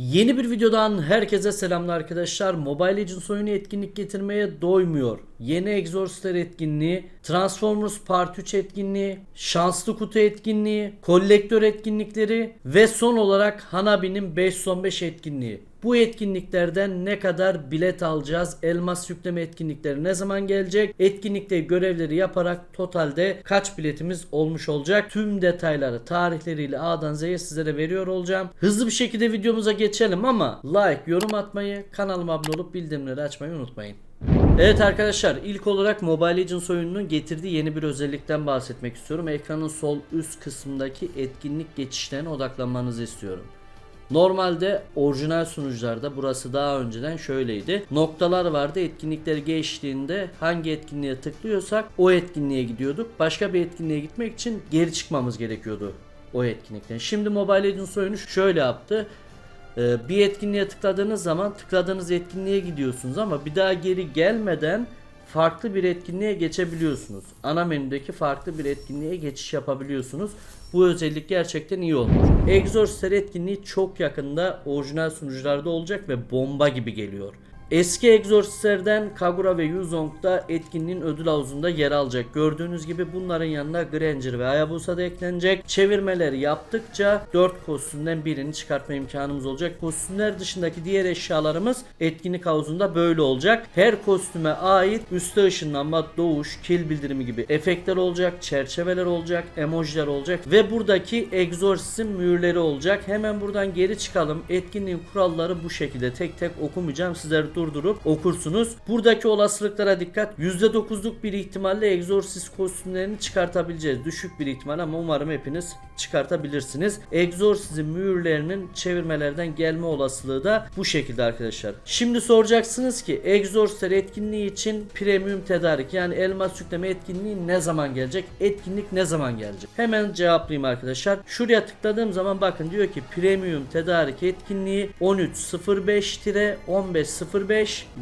Yeni bir videodan herkese selamlar arkadaşlar. Mobile Legends oyunu etkinlik getirmeye doymuyor. Yeni Exorcistler etkinliği, Transformers Part 3 etkinliği, Şanslı Kutu etkinliği, Kolektör etkinlikleri ve son olarak Hanabi'nin 5 son 5 etkinliği. Bu etkinliklerden ne kadar bilet alacağız? Elmas yükleme etkinlikleri ne zaman gelecek? Etkinlikte görevleri yaparak totalde kaç biletimiz olmuş olacak? Tüm detayları tarihleriyle A'dan Z'ye sizlere veriyor olacağım. Hızlı bir şekilde videomuza geçelim ama like, yorum atmayı, kanalıma abone olup bildirimleri açmayı unutmayın. Evet arkadaşlar ilk olarak Mobile Legends oyununun getirdiği yeni bir özellikten bahsetmek istiyorum. Ekranın sol üst kısmındaki etkinlik geçişlerine odaklanmanızı istiyorum. Normalde orijinal sunucularda burası daha önceden şöyleydi. Noktalar vardı. Etkinlikleri geçtiğinde hangi etkinliğe tıklıyorsak o etkinliğe gidiyorduk. Başka bir etkinliğe gitmek için geri çıkmamız gerekiyordu o etkinlikten. Şimdi Mobile Legends oyunu şöyle yaptı. Ee, bir etkinliğe tıkladığınız zaman tıkladığınız etkinliğe gidiyorsunuz ama bir daha geri gelmeden farklı bir etkinliğe geçebiliyorsunuz. Ana menüdeki farklı bir etkinliğe geçiş yapabiliyorsunuz. Bu özellik gerçekten iyi olmuş. Exorcistler etkinliği çok yakında orijinal sunucularda olacak ve bomba gibi geliyor. Eski Exorcistlerden Kagura ve Yuzong da etkinliğin ödül havuzunda yer alacak. Gördüğünüz gibi bunların yanına Granger ve Hayabusa da eklenecek. Çevirmeleri yaptıkça 4 kostümden birini çıkartma imkanımız olacak. Kostümler dışındaki diğer eşyalarımız etkinlik havuzunda böyle olacak. Her kostüme ait üstte ışınlanma, doğuş, kill bildirimi gibi efektler olacak, çerçeveler olacak, emojiler olacak ve buradaki Exorcist'in mühürleri olacak. Hemen buradan geri çıkalım. Etkinliğin kuralları bu şekilde tek tek okumayacağım. Sizler durdurup okursunuz. Buradaki olasılıklara dikkat. %9'luk bir ihtimalle Exorcist kostümlerini çıkartabileceğiz. Düşük bir ihtimal ama umarım hepiniz çıkartabilirsiniz. Exorcist'in mühürlerinin çevirmelerden gelme olasılığı da bu şekilde arkadaşlar. Şimdi soracaksınız ki Exorcistler etkinliği için premium tedarik yani elmas yükleme etkinliği ne zaman gelecek? Etkinlik ne zaman gelecek? Hemen cevaplayayım arkadaşlar. Şuraya tıkladığım zaman bakın diyor ki premium tedarik etkinliği 13.05-15.05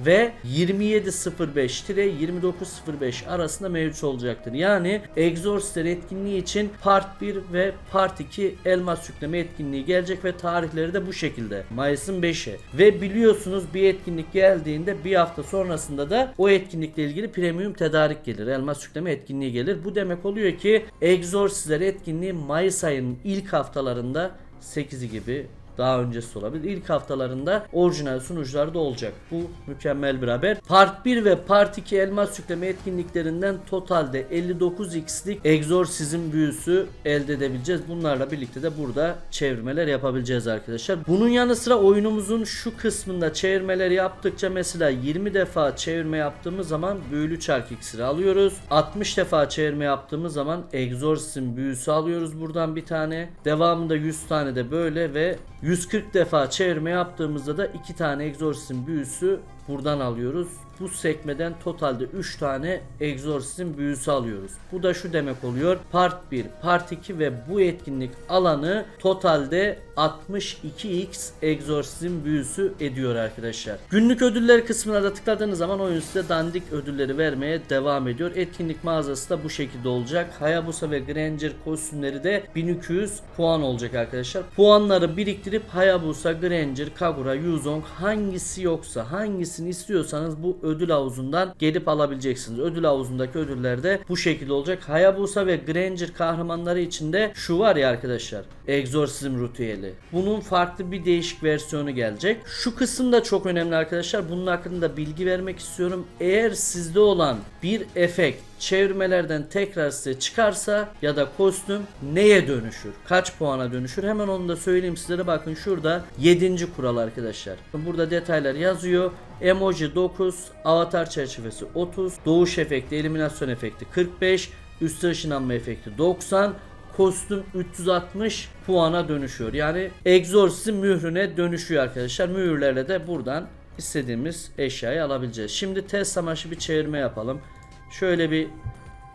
ve 27.05-29.05 arasında mevcut olacaktır. Yani Exorcistler etkinliği için Part 1 ve Part 2 elmas yükleme etkinliği gelecek ve tarihleri de bu şekilde. Mayıs'ın 5'i. Ve biliyorsunuz bir etkinlik geldiğinde bir hafta sonrasında da o etkinlikle ilgili premium tedarik gelir. Elmas yükleme etkinliği gelir. Bu demek oluyor ki Exorcistler etkinliği Mayıs ayının ilk haftalarında 8'i gibi daha öncesi olabilir. İlk haftalarında orijinal sunucularda olacak. Bu mükemmel bir haber. Part 1 ve Part 2 elmas yükleme etkinliklerinden totalde 59x'lik egzorsizm büyüsü elde edebileceğiz. Bunlarla birlikte de burada çevirmeler yapabileceğiz arkadaşlar. Bunun yanı sıra oyunumuzun şu kısmında çevirmeler yaptıkça mesela 20 defa çevirme yaptığımız zaman büyülü çark iksiri alıyoruz. 60 defa çevirme yaptığımız zaman egzorsizm büyüsü alıyoruz buradan bir tane. Devamında 100 tane de böyle ve 140 defa çevirme yaptığımızda da 2 tane egzorsizm büyüsü buradan alıyoruz. Bu sekmeden totalde 3 tane egzorsizm büyüsü alıyoruz. Bu da şu demek oluyor. Part 1, Part 2 ve bu etkinlik alanı totalde 62x egzorsizm büyüsü ediyor arkadaşlar. Günlük ödüller kısmına da tıkladığınız zaman oyun size dandik ödülleri vermeye devam ediyor. Etkinlik mağazası da bu şekilde olacak. Hayabusa ve Granger kostümleri de 1200 puan olacak arkadaşlar. Puanları biriktirip Hayabusa, Granger, Kagura, Yuzong hangisi yoksa hangisini istiyorsanız bu ödül havuzundan gelip alabileceksiniz. Ödül havuzundaki ödüller de bu şekilde olacak. Hayabusa ve Granger kahramanları içinde şu var ya arkadaşlar. Exorcism ritüeli. Bunun farklı bir değişik versiyonu gelecek. Şu kısım da çok önemli arkadaşlar. Bunun hakkında bilgi vermek istiyorum. Eğer sizde olan bir efekt çevirmelerden tekrar size çıkarsa ya da kostüm neye dönüşür? Kaç puana dönüşür? Hemen onu da söyleyeyim sizlere. Bakın şurada 7. kural arkadaşlar. Burada detaylar yazıyor. Emoji 9, avatar çerçevesi 30, doğuş efekti, eliminasyon efekti 45, üstü ışınlanma efekti 90, kostüm 360 puana dönüşüyor. Yani egzorsizm mührüne dönüşüyor arkadaşlar. Mühürlerle de buradan istediğimiz eşyayı alabileceğiz. Şimdi test amaçlı bir çevirme yapalım. Şöyle bir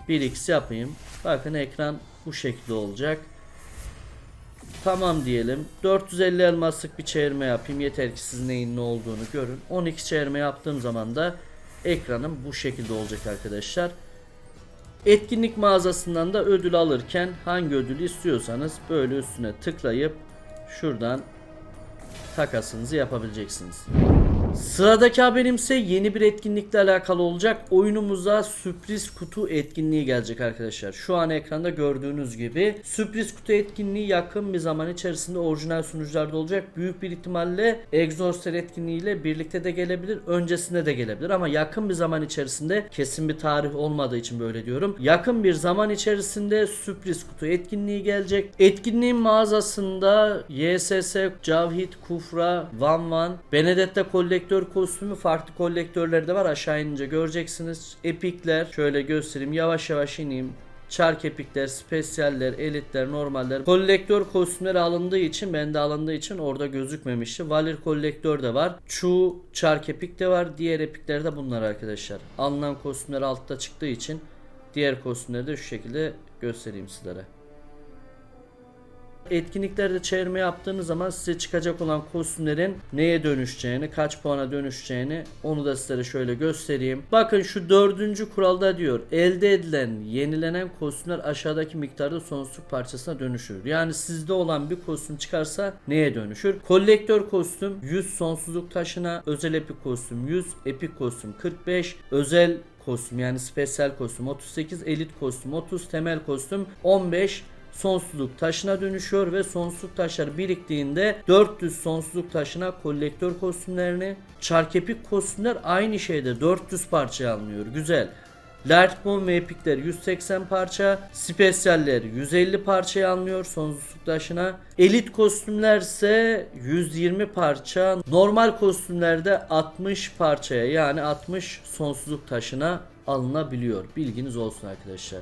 1x yapayım. Bakın ekran bu şekilde olacak. Tamam diyelim. 450 elmaslık bir çevirme yapayım. Yeter ki siz neyin ne olduğunu görün. 12 çevirme yaptığım zaman da ekranım bu şekilde olacak arkadaşlar. Etkinlik mağazasından da ödül alırken hangi ödülü istiyorsanız böyle üstüne tıklayıp şuradan takasınızı yapabileceksiniz. Sıradaki haberimse yeni bir etkinlikle alakalı olacak. Oyunumuza sürpriz kutu etkinliği gelecek arkadaşlar. Şu an ekranda gördüğünüz gibi sürpriz kutu etkinliği yakın bir zaman içerisinde orijinal sunucularda olacak. Büyük bir ihtimalle Exorster etkinliğiyle birlikte de gelebilir. Öncesinde de gelebilir ama yakın bir zaman içerisinde kesin bir tarih olmadığı için böyle diyorum. Yakın bir zaman içerisinde sürpriz kutu etkinliği gelecek. Etkinliğin mağazasında YSS, Cavhit, Kufra, Van Van, Benedetta kolektör kostümü farklı kolektörleri de var. Aşağı inince göreceksiniz. Epikler şöyle göstereyim. Yavaş yavaş ineyim. Çark epikler, spesyaller, elitler, normaller. Kolektör kostümleri alındığı için, bende alındığı için orada gözükmemişti. Valir kolektör de var. Chu çark epik de var. Diğer epikler de bunlar arkadaşlar. Alınan kostümler altta çıktığı için diğer kostümleri de şu şekilde göstereyim sizlere. Etkinliklerde çevirme yaptığınız zaman size çıkacak olan kostümlerin neye dönüşeceğini, kaç puana dönüşeceğini onu da sizlere şöyle göstereyim. Bakın şu dördüncü kuralda diyor elde edilen, yenilenen kostümler aşağıdaki miktarda sonsuzluk parçasına dönüşür. Yani sizde olan bir kostüm çıkarsa neye dönüşür? Kolektör kostüm 100 sonsuzluk taşına, özel epik kostüm 100, epik kostüm 45, özel kostüm yani spesyal kostüm 38, elit kostüm 30, temel kostüm 15, sonsuzluk taşına dönüşüyor ve sonsuzluk taşlar biriktiğinde 400 sonsuzluk taşına kolektör kostümlerini, çarkepik kostümler aynı şeyde 400 parça alınıyor. Güzel. Lightbone ve epikler 180 parça, spesyaller 150 parçaya alınıyor sonsuzluk taşına. Elit kostümler ise 120 parça, normal kostümlerde 60 parçaya yani 60 sonsuzluk taşına alınabiliyor. Bilginiz olsun arkadaşlar.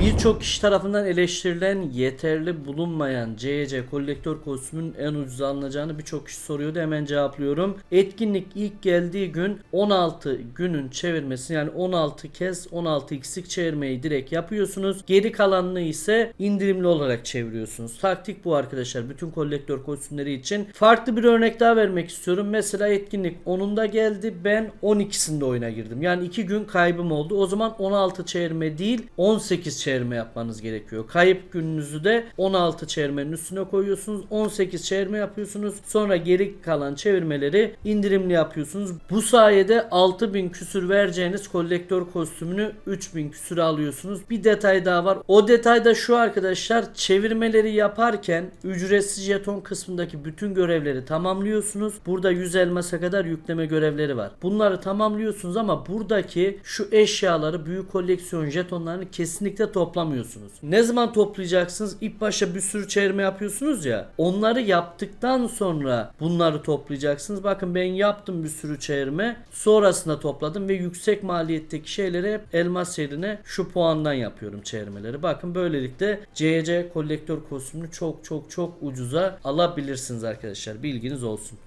Birçok kişi tarafından eleştirilen yeterli bulunmayan CC kolektör kostümünün en ucuz alınacağını birçok kişi soruyordu. Hemen cevaplıyorum. Etkinlik ilk geldiği gün 16 günün çevirmesini yani 16 kez 16 x'lik çevirmeyi direkt yapıyorsunuz. Geri kalanını ise indirimli olarak çeviriyorsunuz. Taktik bu arkadaşlar. Bütün kolektör kostümleri için. Farklı bir örnek daha vermek istiyorum. Mesela etkinlik 10'unda geldi. Ben 12'sinde oyuna girdim. Yani 2 gün kaybım oldu. O zaman 16 çevirme değil 18 çevirme yapmanız gerekiyor. Kayıp gününüzü de 16 çevirmenin üstüne koyuyorsunuz. 18 çevirme yapıyorsunuz. Sonra geri kalan çevirmeleri indirimli yapıyorsunuz. Bu sayede 6000 küsür vereceğiniz kolektör kostümünü 3000 küsüre alıyorsunuz. Bir detay daha var. O detay da şu arkadaşlar. Çevirmeleri yaparken ücretsiz jeton kısmındaki bütün görevleri tamamlıyorsunuz. Burada 100 elmasa kadar yükleme görevleri var. Bunları tamamlıyorsunuz ama buradaki şu eşyaları büyük koleksiyon jetonlarını kesinlikle toplamıyorsunuz. Ne zaman toplayacaksınız? İlk başta bir sürü çevirme yapıyorsunuz ya. Onları yaptıktan sonra bunları toplayacaksınız. Bakın ben yaptım bir sürü çevirme. Sonrasında topladım ve yüksek maliyetteki şeyleri hep elmas yerine şu puandan yapıyorum çevirmeleri. Bakın böylelikle CC kolektör kostümünü çok çok çok ucuza alabilirsiniz arkadaşlar. Bilginiz olsun.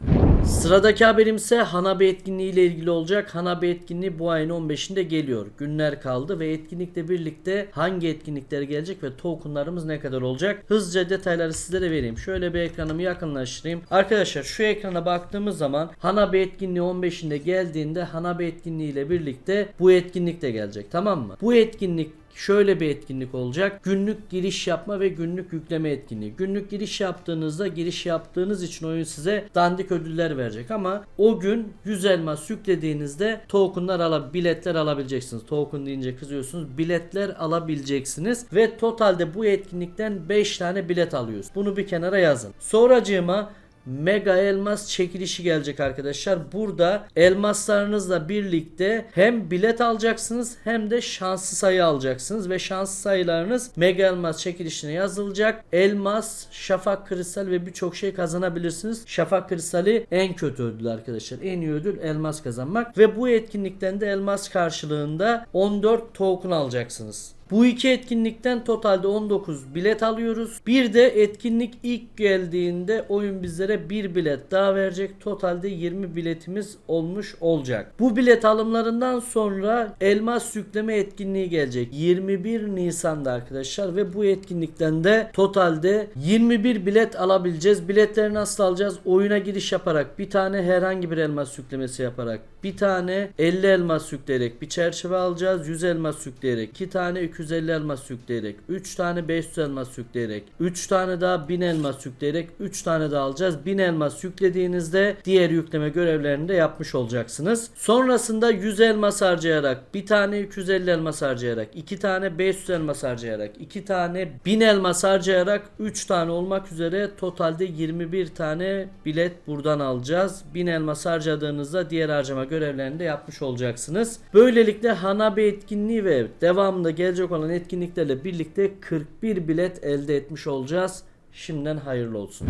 Sıradaki haberim ise Hanabi etkinliği ile ilgili olacak. Hanabi etkinliği bu ayın 15'inde geliyor. Günler kaldı ve etkinlikle birlikte hangi etkinlikler gelecek ve tokenlarımız ne kadar olacak? Hızlıca detayları sizlere vereyim. Şöyle bir ekranımı yakınlaştırayım. Arkadaşlar şu ekrana baktığımız zaman Hanabi etkinliği 15'inde geldiğinde Hanabi etkinliği ile birlikte bu etkinlik de gelecek. Tamam mı? Bu etkinlik şöyle bir etkinlik olacak. Günlük giriş yapma ve günlük yükleme etkinliği. Günlük giriş yaptığınızda giriş yaptığınız için oyun size dandik ödüller verecek ama o gün 100 elmas yüklediğinizde tokenlar alıp biletler alabileceksiniz. Token deyince kızıyorsunuz. Biletler alabileceksiniz ve totalde bu etkinlikten 5 tane bilet alıyoruz. Bunu bir kenara yazın. Sonracığıma Mega elmas çekilişi gelecek arkadaşlar. Burada elmaslarınızla birlikte hem bilet alacaksınız hem de şanslı sayı alacaksınız ve şanslı sayılarınız mega elmas çekilişine yazılacak. Elmas, şafak kristal ve birçok şey kazanabilirsiniz. Şafak kristali en kötü ödül arkadaşlar. En iyi ödül elmas kazanmak ve bu etkinlikten de elmas karşılığında 14 token alacaksınız. Bu iki etkinlikten totalde 19 bilet alıyoruz. Bir de etkinlik ilk geldiğinde oyun bizlere bir bilet daha verecek. Totalde 20 biletimiz olmuş olacak. Bu bilet alımlarından sonra elmas yükleme etkinliği gelecek. 21 Nisan'da arkadaşlar ve bu etkinlikten de totalde 21 bilet alabileceğiz. Biletleri nasıl alacağız? Oyuna giriş yaparak bir tane herhangi bir elmas yüklemesi yaparak bir tane 50 elmas yükleyerek bir çerçeve alacağız. 100 elmas yükleyerek iki tane 250 elmas yükleyerek, 3 tane 500 elmas yükleyerek, 3 tane daha 1000 elmas yükleyerek 3 tane daha alacağız. 1000 elmas yüklediğinizde diğer yükleme görevlerini de yapmış olacaksınız. Sonrasında 100 elmas harcayarak, bir tane 250 elmas harcayarak, 2 tane 500 elmas harcayarak, 2 tane 1000 elmas harcayarak 3 tane olmak üzere totalde 21 tane bilet buradan alacağız. 1000 elmas harcadığınızda diğer harcama görevlerini de yapmış olacaksınız. Böylelikle Hanabi etkinliği ve devamında gelecek olan etkinliklerle birlikte 41 bilet elde etmiş olacağız. Şimdiden hayırlı olsun.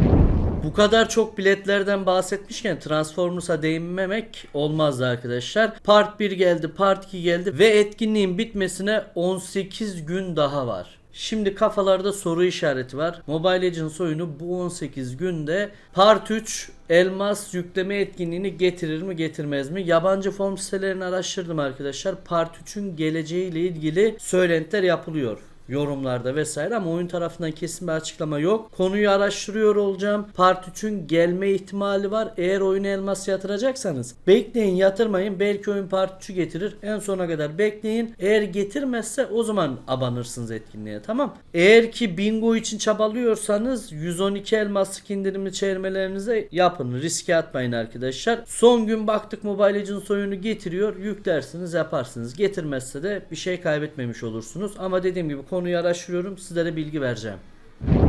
Bu kadar çok biletlerden bahsetmişken Transformers'a değinmemek olmazdı arkadaşlar. Part 1 geldi, Part 2 geldi ve etkinliğin bitmesine 18 gün daha var. Şimdi kafalarda soru işareti var. Mobile Legends oyunu bu 18 günde Part 3 elmas yükleme etkinliğini getirir mi getirmez mi? Yabancı form sitelerini araştırdım arkadaşlar. Part 3'ün geleceğiyle ilgili söylentiler yapılıyor yorumlarda vesaire ama oyun tarafından kesin bir açıklama yok. Konuyu araştırıyor olacağım. Part 3'ün gelme ihtimali var. Eğer oyuna elmas yatıracaksanız bekleyin yatırmayın. Belki oyun Part 3'ü getirir. En sona kadar bekleyin. Eğer getirmezse o zaman abanırsınız etkinliğe tamam. Eğer ki bingo için çabalıyorsanız 112 elmaslık indirimli çevirmelerinize yapın. Riske atmayın arkadaşlar. Son gün baktık Mobile Legends oyunu getiriyor. Yüklersiniz yaparsınız. Getirmezse de bir şey kaybetmemiş olursunuz. Ama dediğim gibi konuyu araştırıyorum. Sizlere bilgi vereceğim.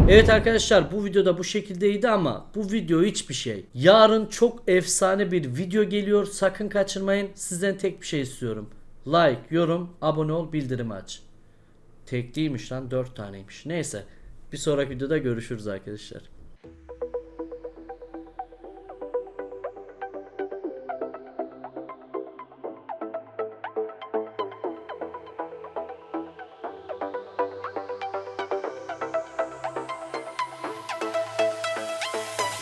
Evet arkadaşlar bu videoda bu şekildeydi ama bu video hiçbir şey. Yarın çok efsane bir video geliyor. Sakın kaçırmayın. Sizden tek bir şey istiyorum. Like, yorum, abone ol, bildirim aç. Tek değilmiş lan 4 taneymiş. Neyse. Bir sonraki videoda görüşürüz arkadaşlar.